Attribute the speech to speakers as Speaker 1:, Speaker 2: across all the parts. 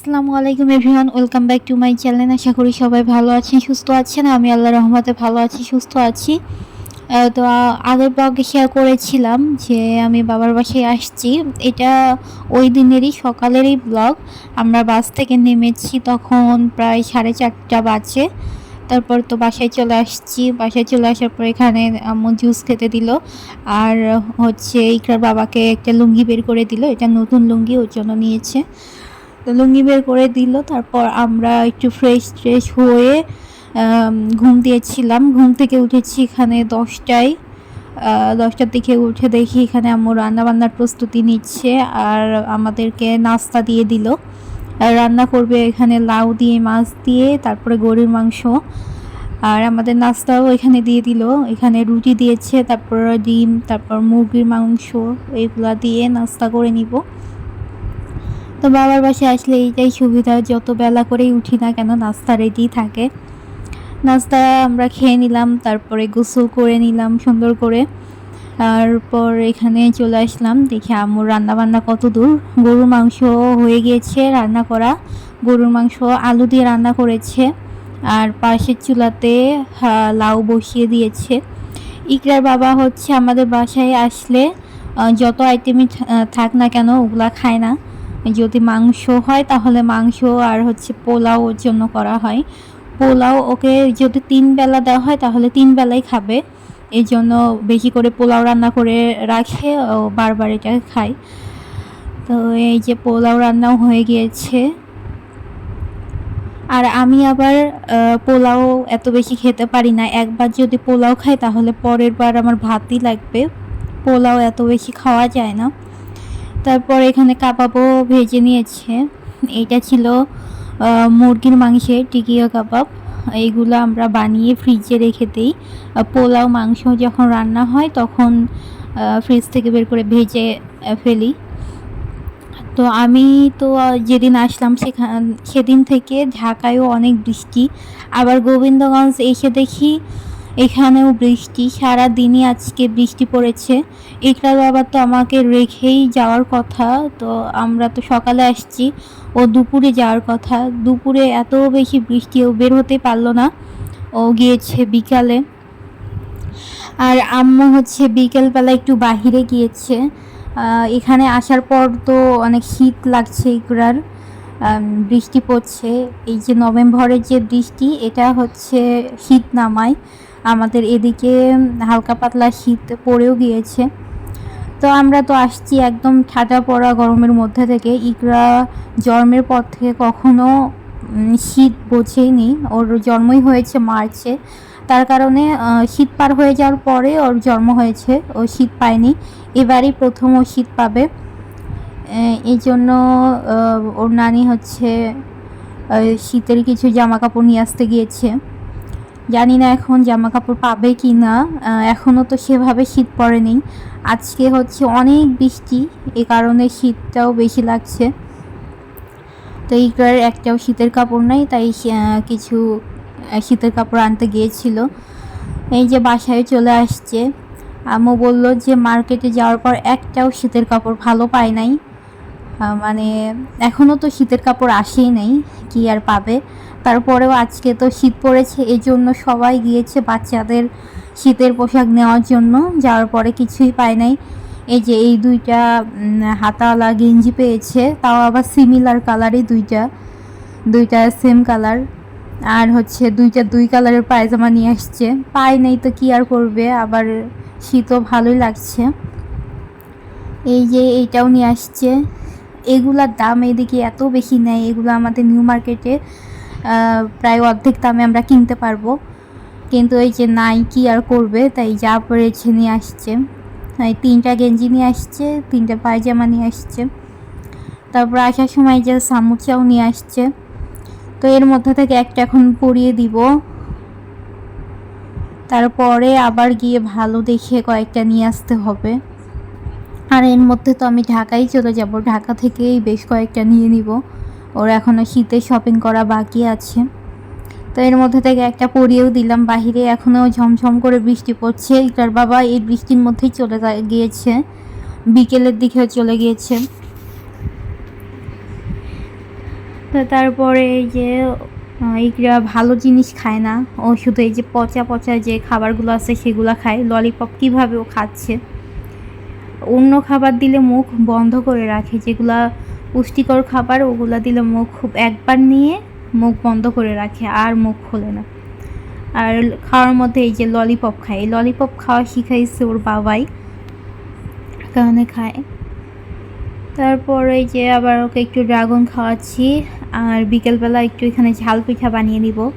Speaker 1: আসসালামু আলাইকুম everyone, welcome back to my channel. আশা করি সবাই ভালো আছেন, সুস্থ আছেন। আমি আল্লাহ রহমতে ভালো আছি, সুস্থ আছি। তো আগের ব্লগে শেয়ার করেছিলাম যে আমি বাবার বাসায় আসছি। এটা ওই দিনেরই সকালেরই ব্লগ আমরা বাস থেকে নেমেছি তখন প্রায় সাড়ে চারটা বাজে। তারপর তো বাসায় চলে আসছি। বাসায় চলে আসার পর এখানে আম্মু জুস খেতে দিল। আর হচ্ছে ইকরার বাবাকে একটা লুঙ্গি বের করে দিল। এটা নতুন লুঙ্গি, ওর জন্য নিয়েছে। তো লুঙ্গি বের করে দিল। তারপর আমরা একটু ফ্রেশ ট্রেশ হয়ে ঘুম দিয়েছিলাম। ঘুম থেকে উঠেছি এখানে দশটায়। দশটার দিকে উঠে দেখি এখানে আম্মু রান্না বান্নার প্রস্তুতি নিচ্ছে আর আমাদেরকে নাস্তা দিয়ে দিল। রান্না করবে এখানে লাউ দিয়ে, মাছ দিয়ে, তারপরে গরুর মাংস। আর আমাদের নাস্তাও এখানে দিয়ে দিল। এখানে রুটি দিয়েছে, তারপর ডিম, তারপর মুরগির মাংস এইগুলা দিয়ে নাস্তা করে নিব। তো বাবার বাসায় আসলে এইটাই সুবিধা, যত বেলা করেই উঠি না কেন নাস্তা রেডি থাকে। নাস্তা আমরা খেয়ে নিলাম, তারপরে গোসল করে নিলাম সুন্দর করে। তারপর এখানে চলে আসলাম, দেখি আম্মুর রান্না বান্না কত দূর। গরুর মাংস হয়ে গিয়েছে রান্না করা। গরুর মাংস আলু দিয়ে রান্না করেছে। আর পাশের চুলাতে লাউ বসিয়ে দিয়েছে। ইকরার বাবা হচ্ছে আমাদের বাসায় আসলে যত আইটেমই থাক না কেন ওগুলা খায় না। যদি মাংস হয় তাহলে মাংস আর হচ্ছে পোলাও ওর জন্য করা হয়। পোলাও ওকে যদি তিন বেলা দেওয়া হয় তাহলে তিন বেলাই খাবে। এই জন্য বেশি করে পোলাও রান্না করে রাখে ও বারবার এটা খায়। তো এই যে পোলাও রান্নাও হয়ে গিয়েছে। আর আমি আবার পোলাও এত বেশি খেতে পারি না। একবার যদি পোলাও খাই তাহলে পরের বার আমার ভাতই লাগবে। পোলাও এত বেশি খাওয়া যায় না। তারপর এখানে কাবাবও ভেজে নিয়েছে। এটা ছিল মুরগির মাংসের টিকিয়া কাবাব। এইগুলো আমরা বানিয়ে ফ্রিজে রেখে দিই। পোলাও মাংস যখন রান্না হয় তখন ফ্রিজ থেকে বের করে ভেজে ফেলি। তো আমি তো যেদিন আসলাম সেখান, সেদিন থেকে ঢাকায়ও অনেক বৃষ্টি। আবার গোবিন্দগঞ্জ এসে দেখি এখানেও বৃষ্টি সারা দিনই আজকে বৃষ্টি পড়েছে। ইকরার বাবা তো আমাকে রেখেই যাওয়ার কথা, তো আমরা তো সকালে আসছি। ও দুপুরে যাওয়ার কথা। দুপুরে এত বেশি বৃষ্টি ও বের হতে পারল না। ও গিয়েছে বিকালে। আর আম্মু হচ্ছে বিকেলবেলা একটু বাহিরে গিয়েছে। এখানে আসার পর তো অনেক শীত লাগছে ইকরার বৃষ্টি পড়ছে। এই যে নভেম্বরের যে বৃষ্টি, এটা হচ্ছে শীত নামায় আমাদের এদিকে হালকা পাতলা শীত পড়েও গিয়েছে। তো আমরা তো আসছি একদম ঠাটা পড়া গরমের মধ্যে থেকে। ইকরা জন্মের পর থেকে কখনো শীত বোঝেইনি ওর জন্মই হয়েছে মার্চে। তার কারণে শীত পার হয়ে যাওয়ার পরে ওর জন্ম হয়েছে। ও শীত পায়নি। এবারই প্রথম ও শীত পাবে। এই জন্য ওর নানি হচ্ছে শীতের কিছু জামা কাপড় নিয়ে আসতে গিয়েছে। জানি না এখন জামা কাপড় পাবে কি না এখনও তো সেভাবে শীত পড়েনি। আজকে হচ্ছে অনেক বৃষ্টি, এ কারণে শীতটাও বেশি লাগছে। তো এইটার একটাও শীতের কাপড় নাই, তাই কিছু শীতের কাপড় আনতে গিয়েছিল। এই যে বাসায় চলে আসছে। আম্মু বলল যে, মার্কেটে যাওয়ার পর একটাও শীতের কাপড় ভালো পায় নাই। মানে এখনও তো শীতের কাপড় আসেই নাই, কি আর পাবে? তারপরেও আজকে তো শীত পড়েছে এই জন্য সবাই গিয়েছে বাচ্চাদের শীতের পোশাক নেওয়ার জন্য, যাওয়ার পরে কিছুই পায় নাই। এই যে এই দুইটা হাতাওয়ালা গেঞ্জি পেয়েছে, তাও আবার সিমিলার কালারই দুইটা দুইটা সেম কালার আর হচ্ছে দুইটা দুই কালারের পায়জামা নিয়ে আসছে। পায় নাই তো কি আর করবে, আবার শীতও ভালোই লাগছে। এই যে এইটাও নিয়ে আসছে। এগুলার দাম এদিকে এত বেশি নেয় এগুলো আমাদের নিউ মার্কেটে প্রায় অর্ধেক দামে আমরা কিনতে পারব। কিন্তু এই যে নাই কি আর করবে, তাই যা পড়েছে নিয়ে আসছে। এই তিনটা গেঞ্জি নিয়ে আসছে, তিনটা পায়জামা নিয়ে আসছে। তারপর আসার সময় যে সামুচাও নিয়ে আসছে। তো এর মধ্যে থেকে একটা এখন পরিয়ে দিব। তারপরে আবার গিয়ে ভালো দেখে কয়েকটা নিয়ে আসতে হবে। আর এর মধ্যে তো আমি ঢাকাই চলে যাব। ঢাকা থেকেই বেশ কয়েকটা নিয়ে নিব। ওর এখনও শীতের শপিং করা বাকি আছে। তো এর মধ্যে থেকে একটা পরিয়েও দিলাম। বাহিরে এখনও ঝমঝম করে বৃষ্টি পড়ছে। ইকরার বাবা এই বৃষ্টির মধ্যেই চলে গিয়েছে। বিকেলের দিকেও চলে গিয়েছে। তো তারপরে এই যে এইগুলা ভালো জিনিস খায় না। ও শুধু এই যে পচা পচা যে খাবারগুলো আছে সেগুলো খায়। ললিপপ কীভাবে ও খাচ্ছে? অন্য খাবার দিলে মুখ বন্ধ করে রাখে, যেগুলা পুষ্টিকর খাবার, ওগুলা দিলে মুখ খুব একবার নিয়ে মুখ বন্ধ করে রাখে আর মুখ খোলে না। আর খাওয়ার মধ্যে এই যে ললিপপ খায়, এই ললিপপ খাওয়া শিখাইছে ওর বাবাই। কারণে খায়। তারপর এই যে আবার ওকে একটু ড্রাগন খাওয়াচ্ছি, আর বিকেলবেলা একটু এখানে ঝাল পিঠা বানিয়ে নিব।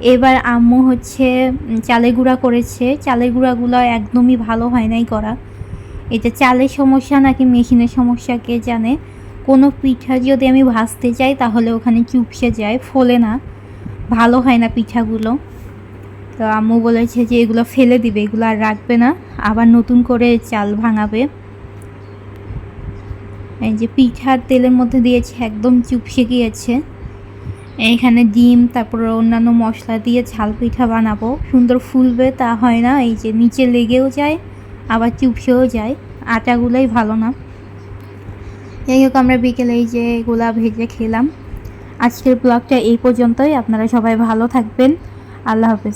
Speaker 1: এবার আম্মু হচ্ছে চালে গুঁড়া করেছে। চালে গুঁড়াগুলো একদমই ভালো হয় নাই করা। এটা চালের সমস্যা নাকি মেশিনের সমস্যা কে জানে? কোনো পিঠা যদি আমি ভাজতে যাই তাহলে ওখানে চুপসে যায়, ফোলে না। ভালো হয় না পিঠাগুলো। তো আম্মু বলেছে যে এগুলো ফেলে দিবে, এগুলো আর রাখবে না। আবার নতুন করে চাল ভাঙাবে। এই যে পিঠার তেলের মধ্যে দিয়েছে, একদম চুপসে গিয়েছে। এখানে ডিম, তারপর অন্যান্য মশলা দিয়ে ঝাল পিঠা বানাবো। সুন্দর ফুলবে তা হয় না, এই যে নিচে লেগেও যায়। আবার চুপসেও যায়। আটাগুলোই ভালো না। যাই হোক আমরা বিকেলে এই যে এগুলা ভেজে খেলাম। আজকের ব্লগটা এই পর্যন্তই। আপনারা সবাই ভালো থাকবেন। আল্লাহ হাফেজ।